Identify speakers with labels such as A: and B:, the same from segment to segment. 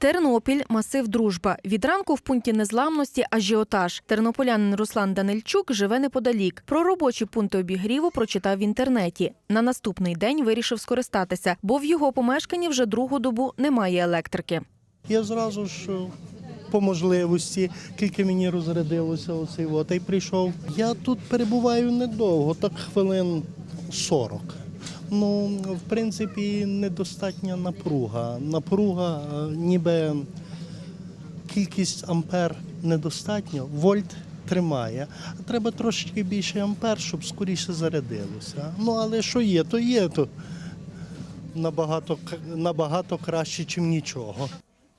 A: Тернопіль масив Дружба. Від ранку в пункті незламності ажіотаж. Тернополянин Руслан Данильчук живе неподалік. Про робочі пункти обігріву прочитав в інтернеті. На наступний день вирішив скористатися, бо в його помешканні вже другу добу немає електрики.
B: Я зразу ж е, по можливості, тільки мені розрядилося оцей от, та й прийшов. Я тут перебуваю недовго, так хвилин 40. Ну, в принципі, недостатня напруга. Напруга, е, ніби кількість ампер недостатньо, вольт тримає. Треба трошечки більше ампер, щоб скоріше зарядилося. Ну, але що є, то є, то набагато, набагато краще, ніж нічого.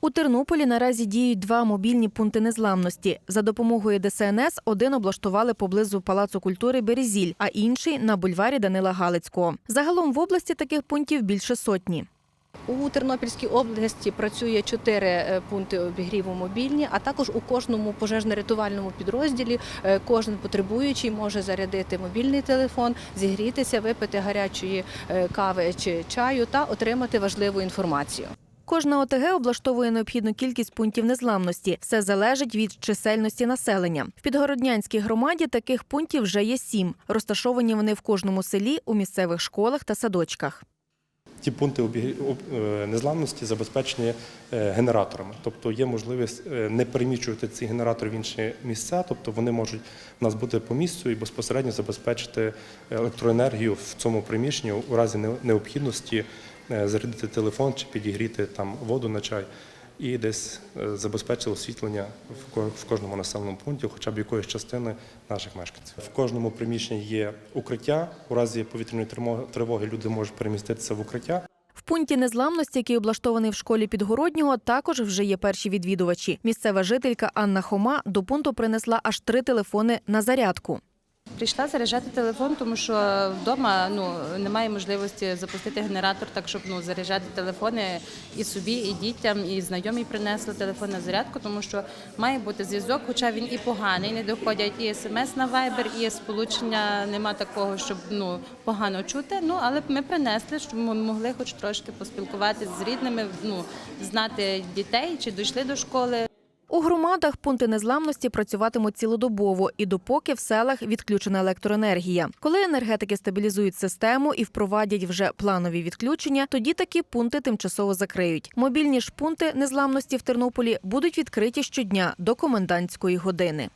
A: У Тернополі наразі діють два мобільні пункти незламності. За допомогою ДСНС один облаштували поблизу Палацу культури Березіль, а інший на бульварі Данила Галицького. Загалом в області таких пунктів більше сотні.
C: У Тернопільській області працює чотири е, пункти обігріву мобільні, а також у кожному пожежно-рятувальному підрозділі е, кожен потребуючий може зарядити мобільний телефон, зігрітися, випити гарячої е, кави чи чаю та отримати важливу інформацію.
A: Кожна ОТГ облаштовує необхідну кількість пунктів незламності. Все залежить від чисельності населення. В Підгороднянській громаді таких пунктів вже є сім. Розташовані вони в кожному селі, у місцевих школах та садочках.
D: Ті пункти е, незламності забезпечені е, генераторами, тобто є можливість е, не переміщувати ці генератори в інші місця, тобто вони можуть у нас бути по місцю і безпосередньо забезпечити електроенергію в цьому приміщенні у разі необхідності зарядити телефон чи підігріти там воду на чай. І десь е, забезпечили освітлення в ко- кожному населеному пункті, хоча б якоїсь частини наших мешканців. В кожному приміщенні є укриття. У разі повітряної тривоги люди можуть переміститися в укриття.
A: В пункті незламності, який облаштований в школі Підгороднього, також вже є перші відвідувачі. Місцева жителька Анна Хома до пункту принесла аж три телефони на зарядку.
E: Прийшла заряджати телефон, тому що вдома ну немає можливості запустити генератор, так щоб ну заряджати телефони і собі, і дітям, і знайомі принесли телефон на зарядку, тому що має бути зв'язок, хоча він і поганий, не доходять і смс на Viber, і сполучення нема такого, щоб ну погано чути. Ну але ми принесли, щоб ми могли хоч трошки поспілкуватися з рідними, ну знати дітей, чи дійшли до школи.
A: У громадах пункти незламності працюватимуть цілодобово і допоки в селах відключена електроенергія. Коли енергетики стабілізують систему і впровадять вже планові відключення, тоді такі пункти тимчасово закриють. Мобільні ж пункти незламності в Тернополі будуть відкриті щодня до комендантської години.